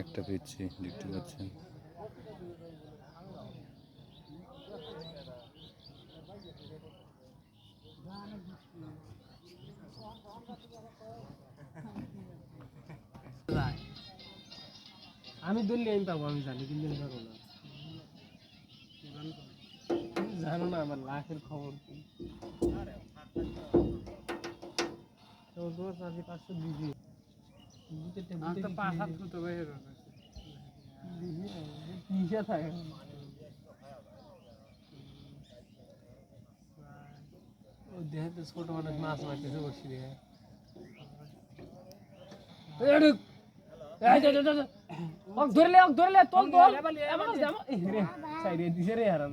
একটা পেয়েছি, দেখতে পাচ্ছেন। আমি ধরলে আমি পাবো, আমি জানি কিন্তু না। জানো না আমার লাখের খবর চাষি পাঁচশো দিবি তো পাঁচ হাত ফুটো ছোট মানুষ মাছ মারতেছে বসি দিছে রে হারাম